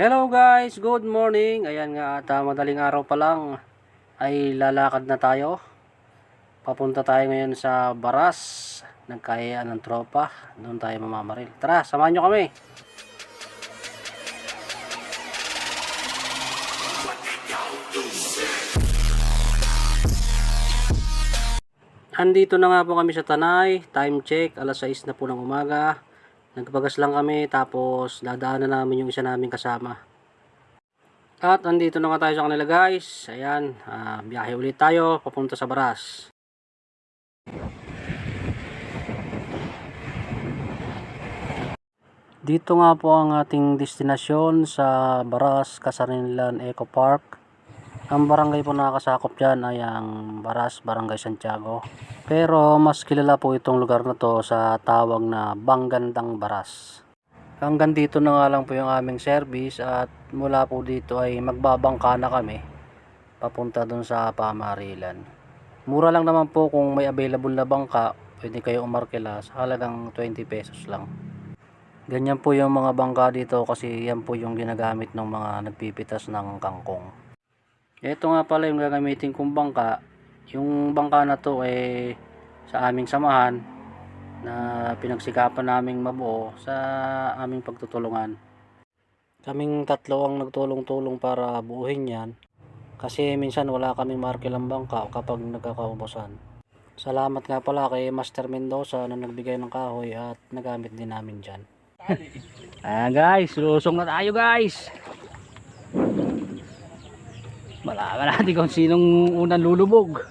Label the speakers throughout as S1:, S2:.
S1: Hello guys, good morning. Ayan nga at ah, madaling araw pa lang ay lalakad na tayo. Papunta tayo ngayon sa Baras. Nagkayaan ng tropa. Doon tayo mamamaril. Tara, samahan nyo kami. Andito na nga po kami sa Tanay. Time check, alas 6 na po ng umaga. Nagpagas lang kami tapos dadaanan namin yung isa naming kasama. At andito na nga tayo sa kanila guys. Ayan, ah, biyahe ulit tayo papunta sa Baras. Dito nga po ang ating destinasyon sa Baras, Kasarinlan Eco Park. Ang barangay po nakakasakop dyan ay ang Baras, Barangay Santiago. Pero mas kilala po itong lugar na to sa tawag na Banggandang Baras. Hanggang dito na nga lang po yung aming service at mula po dito ay magbabangka na kami papunta dun sa Pamarilan. Mura lang naman po kung may available na bangka, pwede kayo umarkila sa halagang 20 pesos lang. Ganyan po yung mga bangka dito kasi yan po yung ginagamit ng mga nagpipitas ng kangkong. Ito nga pala yung gagamitin kong bangka. Yung bangka na to eh sa aming samahan na pinagsikapan naming mabuo sa aming pagtutulungan. Kaming tatlo ang nagtulong-tulong para buuhin yan kasi minsan wala kaming markilang bangka kapag nagkakaubusan. Salamat nga pala kay Master Mendoza na nagbigay ng kahoy at nagamit din namin dyan. Ayan guys, lusong na tayo guys. Malaman natin kung sinong unang lulubog.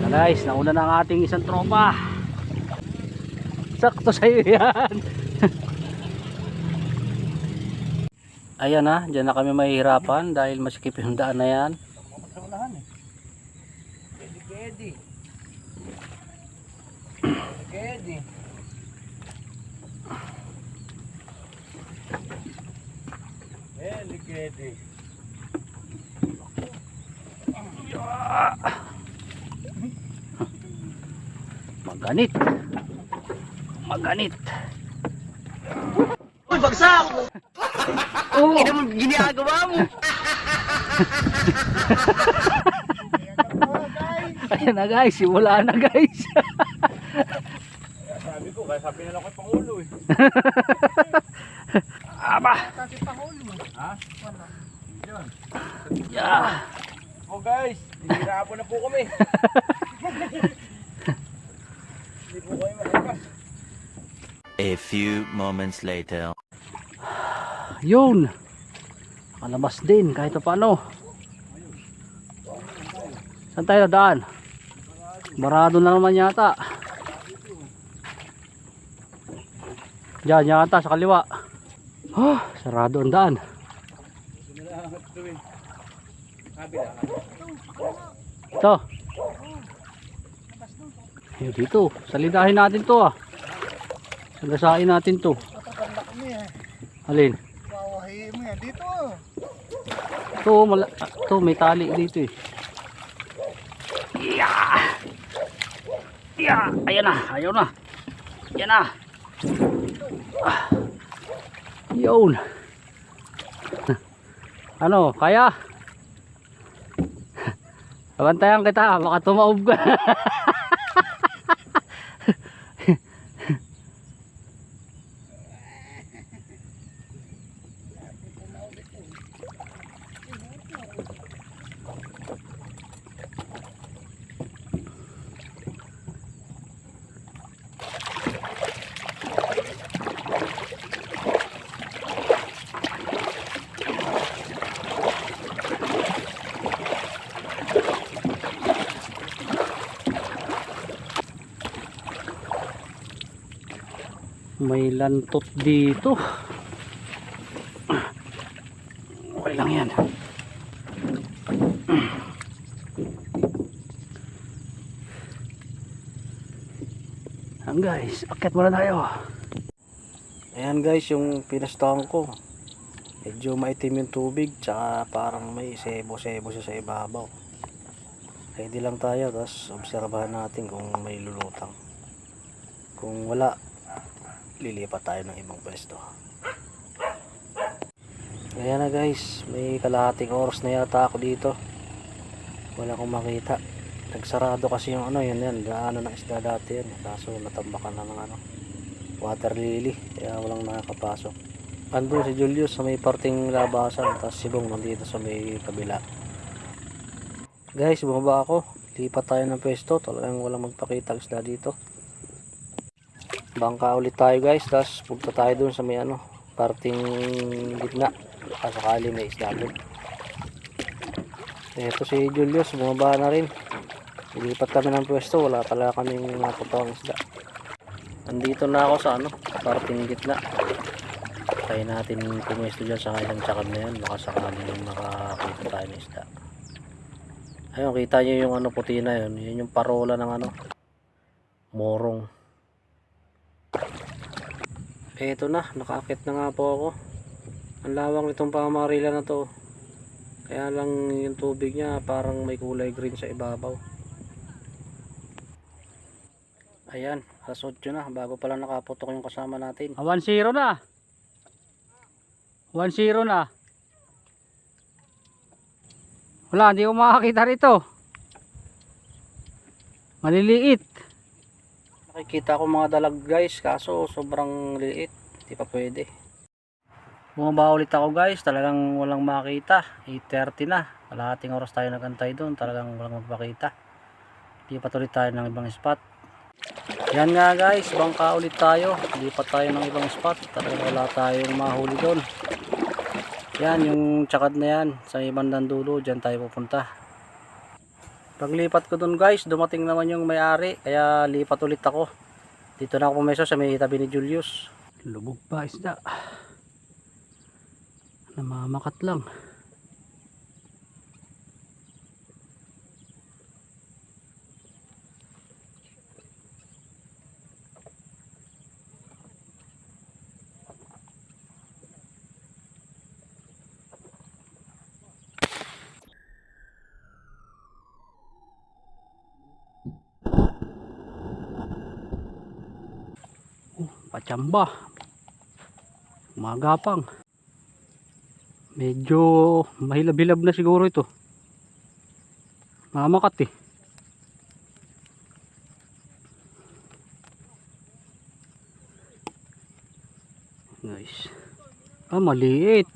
S1: Ayan guys, nauna na ang ating isang tropa. Sakto sa iyo yan. Ayan na, dyan na kami mahihirapan dahil masikip yung daan na yan. Maganit. Maganit.
S2: Uy, bagsak!
S1: Oo.
S2: Ina mo, ginagawa mo!
S1: Ayan na guys, simula na guys.
S3: Sabi ko, kaya sabi na lang kay Pangulo eh.
S1: Aba.
S3: Ha?
S1: Yeah.
S3: Oh guys, hihirapan na po kami. Hindi po kayo makakas.
S4: A few moments later.
S1: Yun. Kalabas din kahit pa paano. Saan tayo daan? Barado na naman yata. Diyan yata sa kaliwa. Oh, sarado ang daan. Ito. Ayun dito. Salidahin natin to ah. Sagasain natin to. Alin?
S2: Wawahi mo yan dito.
S1: Ito, mala ito, may tali dito eh. Yeah! Yeah! Ayan na, ayaw na. Ayan na. Ah. Yun. Ano, kaya? Abantayan kita, baka tumaob ka. May lantot dito. Okay lang yan. Ayan guys, akit muna tayo. Ayan guys, yung pinastahan ko. Medyo maitim yung tubig, tsaka parang may sebo-sebo siya sa ibabaw. Ready lang tayo, tapos obserbahan natin kung may lulutang. Kung wala, lilipat tayo ng ibang pwesto. Ayan na guys, may kalahating oras na yata ako dito. Wala akong makita. Nagsarado kasi yung ano yun yan, daanan ng isda dati yan. Kaso natambakan na ng ano, water lily. Kaya walang nakakapasok. Andun si Julius sa may parting labasan. Tapos si Bong nandito sa may kabila. Guys, bumaba ako. Lipat tayo ng pwesto. Talagang walang magpakita isda dito. Bangka ulit tayo guys. Tapos punta tayo dun sa may ano, parting gitna. Kasakali may isda dun. Ito si Julius, bumaba na rin. Ilipat kami ng pwesto, wala talaga kaming naputawang isda. Nandito na ako sa ano, parting gitna. Kaya natin pumesto dyan sa isang tsakad na yan, baka sakaling makakita tayo ng isda. Ayun, kita nyo yung ano puti na yun, yun yung parola ng ano, morong. Ito na, nakaakit na nga po ako. Ang lawang nitong pamarila na to. Kaya lang yung tubig niya parang may kulay green sa ibabaw. Ayan, alas 8 na. Bago pala nakaputok yung kasama natin. 1-0 na. 1-0 na. Wala, hindi ko makakita rito. Maliliit. Nakikita ko mga dalag guys, kaso sobrang liit. Hindi pa pwede. Bumaba ulit ako guys, talagang walang makita. 8.30 na. Kalahating oras tayo nagantay doon, talagang walang magpakita. Lipat ulit tayo ng ibang spot. Yan nga guys, bangka ulit tayo. Lipat tayo ng ibang spot. Talagang wala tayong mahuli doon. Yan, yung tsakad na yan. Sa ibandang dulo, dyan tayo pupunta. Paglipat ko doon guys, dumating naman yung may-ari. Kaya lipat ulit ako. Dito na ako pumeso sa may tabi ni Julius. Lubog pa isda namamakat lang pachamba. Magapang. Medyo mahilab-hilab na siguro ito. Mamakat eh. Guys ah maliit.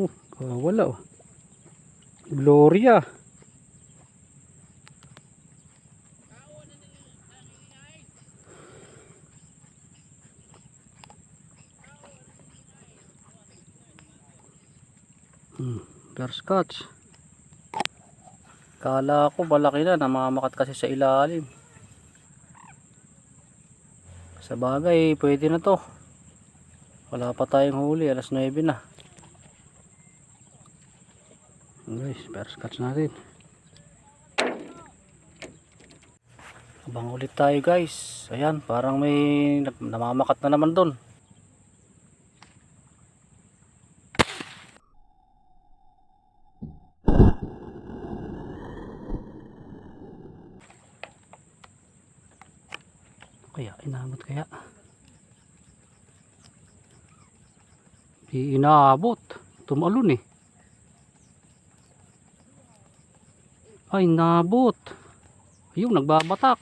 S1: Oh wala oh Gloria Hmm, Perscotch. Kala ko malaki na, namamakat kasi sa ilalim. Sa bagay, pwede na to. Wala pa tayong huli, alas 9 na. Guys, Perscotch natin. Abang ulit tayo guys. Ayan, parang may namamakat na naman doon. kaya inabot kaya di inaabot tumalon eh ay inabot ayun nagbabatak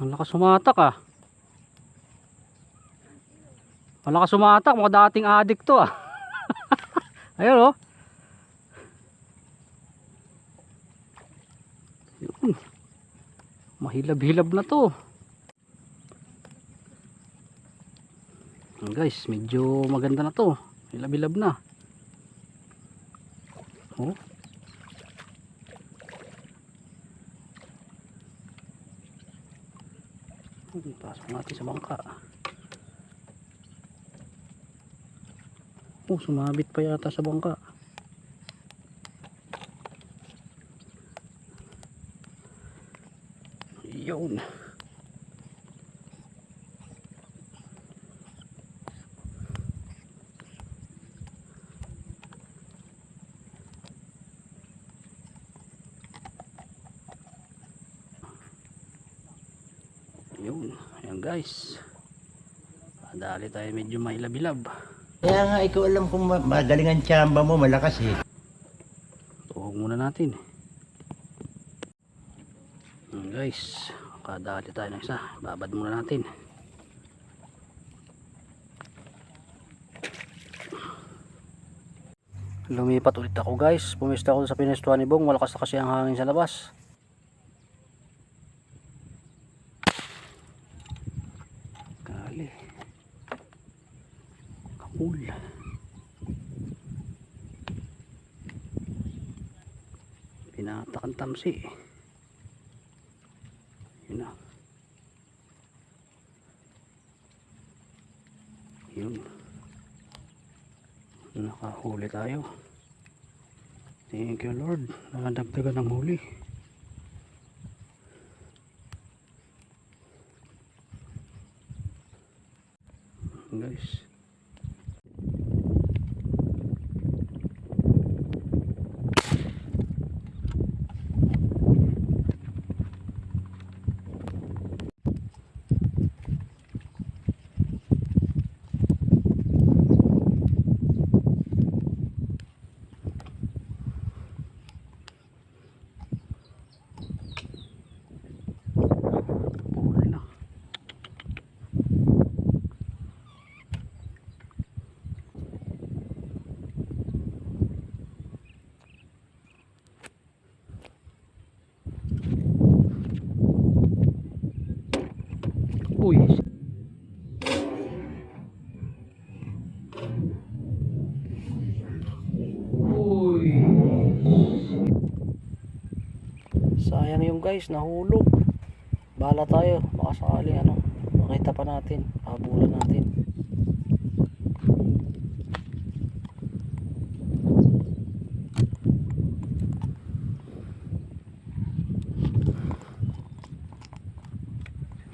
S1: ang lakas sumatak ah ang lakas sumatak mga dating adik to ah ayun oh Yun. Mahilab-hilab na to. Guys, medyo maganda na to. Hilab-hilab na. Hmm, Pasok natin sa bangka. Oh, sumabit pa yata sa bangka. Yun. Ayan guys. Dali tayo medyo mailabilab.
S5: Kaya nga, ikaw alam kung ma- magaling ang tsamba mo, malakas eh.
S1: Tuhog muna natin. Ayan guys. Kadali tayo ng isa. Babad muna natin. Lumipat ulit ako guys. Pumista ako sa pinestuhan ni Bong. Malakas na kasi ang hangin sa labas. Ang tamsi. Yun na. Yun. Nakahuli tayo. Thank you Lord. Nakadagdagan ng huli. Guys. Huli na. Uy. Uy. Sayang yung guys, nahulog. Bahala tayo, baka sakaling ano, makita pa natin, pabulan natin.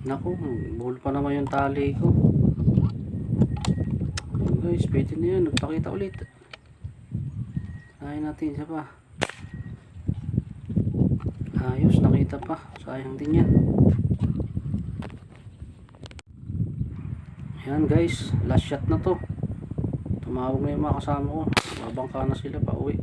S1: Naku, buhol pa naman yung tali ko. Ayun guys, pwede na yan. Nagpakita ulit. Ayayin natin isa pa. Ayos, nakita pa. Sayang din yan. Yan guys, last shot na to. Tumawag na yung mga kasama ko. Babangka na sila pa uwi.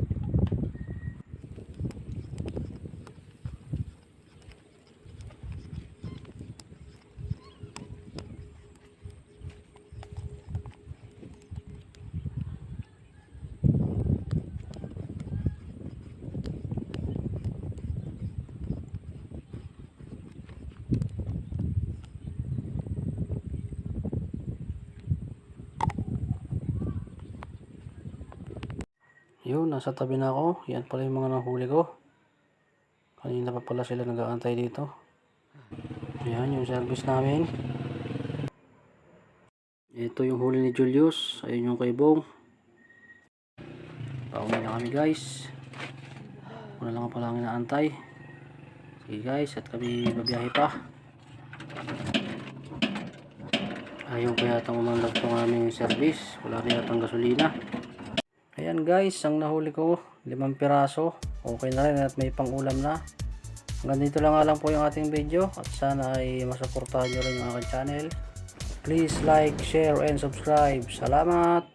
S1: Yun, nasa tabi na ako. Yan pala yung mga nahuli ko. Kanina pa pala sila nag-aantay dito. Ayan, yung service namin. Ito yung huli ni Julius. Ayun yung kay Bong. Pauwi na kami guys. Wala lang pala ang inaantay. Sige guys, at kami babiyahe pa. Ayaw pa yata umandag itong aming service. Wala na yatang gasolina. Ayan guys, ang nahuli ko, limang piraso. Okay na rin at may pangulam na. Hanggang dito lang nga lang po yung ating video at sana ay masuportahan nyo rin yung aking channel. Please like, share, and subscribe. Salamat!